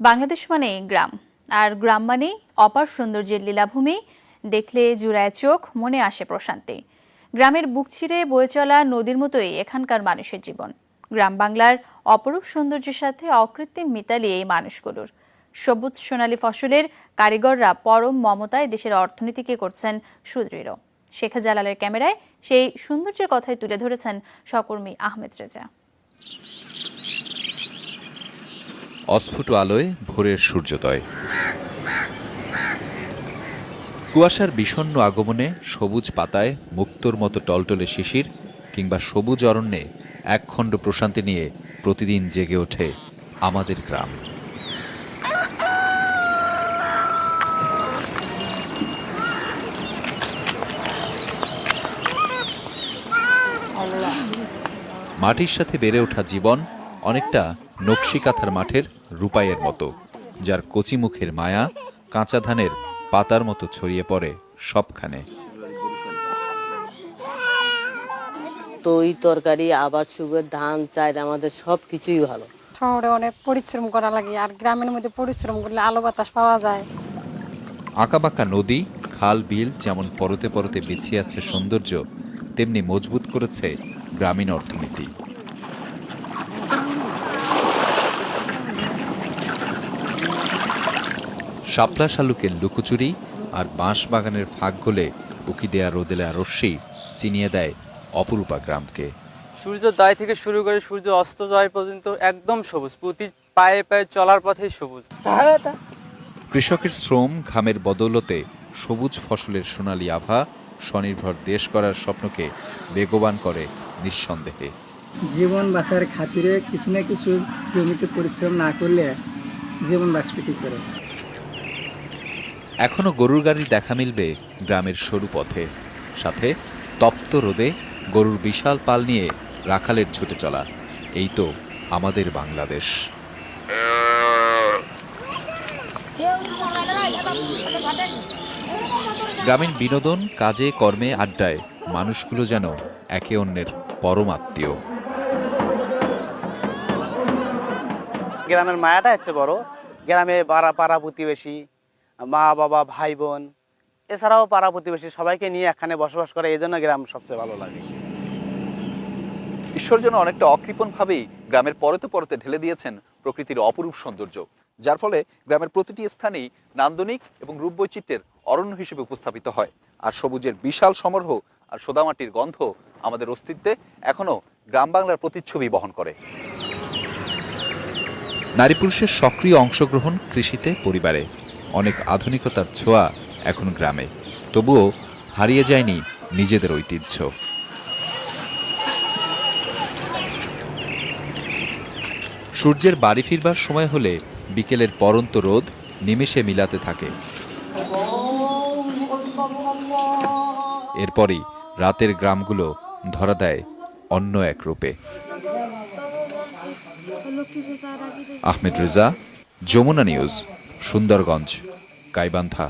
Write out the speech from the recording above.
বাংলাদেশ মানে গ্রাম। আর গ্রাম মানে অপার সৌন্দর্যের লীলাভূমি। দেখলে জুড়ায় চোখ, মনে আসে প্রশান্তি। গ্রামের বুক চিরে বয়ে চলা নদীর মতোই এখানকার মানুষের জীবন। গ্রাম বাংলার অপরূপ সৌন্দর্যের সাথে অকৃত্রিম মিতালি এই মানুষগুলোর। সবুজ সোনালী ফসলের কারিগররা পরম মমতায় দেশের অর্থনীতিকে করছেন সুদৃঢ়। শেখা জালালের ক্যামেরায় সেই সৌন্দর্যের কথাই তুলে ধরেছেন সকর্মী আহমেদ রেজা। অস্ফুট আলোয় ভোরের সূর্যোদয়। কুয়াশার বিষণ্ণ আগমনে সবুজ পাতায় মুক্তোর মতো টলটলে শিশির কিংবা সবুজ অরণ্যে একখণ্ড প্রশান্তি নিয়ে প্রতিদিন জেগে ওঠে আমাদের গ্রাম। মাটির সাথে বেড়ে ওঠা জীবন অনেকটা নকশি কাঁথার মাঠের রূপাইয়ের মতো যার কচি মুখের মায়া কাঁচা ধানের পাতার মতো ছড়িয়ে পড়ে সবখানে। তৈ তরকারি আবার সুগের ধান চাল আমাদের সব কিছুই ভালো। শহরে অনেক পরিশ্রম করা লাগে আর গ্রামের মধ্যে পরিশ্রম করলে আলো বাতাস পাওয়া যায়। আঁকাবাঁকা নদী খাল বিল যেমন পরতে পরতে বিছিয়ে আছে সৌন্দর্য তেমনি মজবুত করেছে গ্রামীণ অর্থনীতি। শাপলা শালুকের লুকোচুরি আর বাঁশ বাগানের ফাঁক গলে উকি দেয়া রোদেলা রশ্মি চিনিয়ে দেয় অপরূপা গ্রামকে। সূর্যোদয় থেকে শুরু করে সূর্য অস্ত যায় পর্যন্ত একদম সবুজ প্রতি পায়ে পায়ে চলার পথেই সবুজ। কৃষকের শ্রম ঘামের বদৌলতে সবুজ ফসলের সোনালী আভা স্বনির্ভর দেশ করার স্বপ্নকে বেগবান করে নিঃসন্দেহে। জীবন বাঁচার খাতিরে কিছু না কিছু জমিতে পরিশ্রম না করলে জীবন বাঁচবে কি করে? এখনও গরুর গাড়ির দেখা মিলবে গ্রামের সরু পথে। সাথে তপ্ত রোদে গরুর বিশাল পাল নিয়ে রাখালের ছুটে চলা। এই তো আমাদের বাংলাদেশ। গ্রামীণ বিনোদন, কাজে, কর্মে, আড্ডায় মানুষগুলো যেন একে অন্যের পরম আত্মীয়। গ্রামের মায়াটা হচ্ছে বড়। গ্রামে পাড়া পাড়া প্রতিবেশী মা বাবা ভাই বোন এছাড়াও পাড়া প্রতিবেশী সবাইকে নিয়ে এখানে বসবাস করে এই জন্য গ্রাম সবচেয়ে ভালো লাগে। ঈশ্বর যেন অনেকটা অকৃপণভাবেই গ্রামের পরতে পরতে ঢেলে দিয়েছেন প্রকৃতির অপরূপ সৌন্দর্য যার ফলে গ্রামের প্রতিটি স্থানেই নান্দনিক এবং রূপবৈচিত্র্যের অরণ্য হিসেবে উপস্থাপিত হয়। আর সবুজের বিশাল সমারোহ আর সোদামাটির গন্ধ আমাদের অস্তিত্বে এখনও গ্রাম বাংলার প্রতিচ্ছবি বহন করে। নারী পুরুষের সক্রিয় অংশগ্রহণ কৃষিতে পরিবারে। অনেক আধুনিকতার ছোঁয়া এখন গ্রামে। তবুও হারিয়ে যায়নি নিজেদের ঐতিহ্য। সূর্যের বাড়ি ফিরবার সময় হলে বিকেলের পরন্ত রোদ নিমেষে মিলাতে থাকে। এরপরই রাতের গ্রামগুলো ধরা দেয় অন্য এক রূপে। আহমেদ রেজা যমুনা নিউজ সুন্দরগঞ্জ গাইবান্ধা।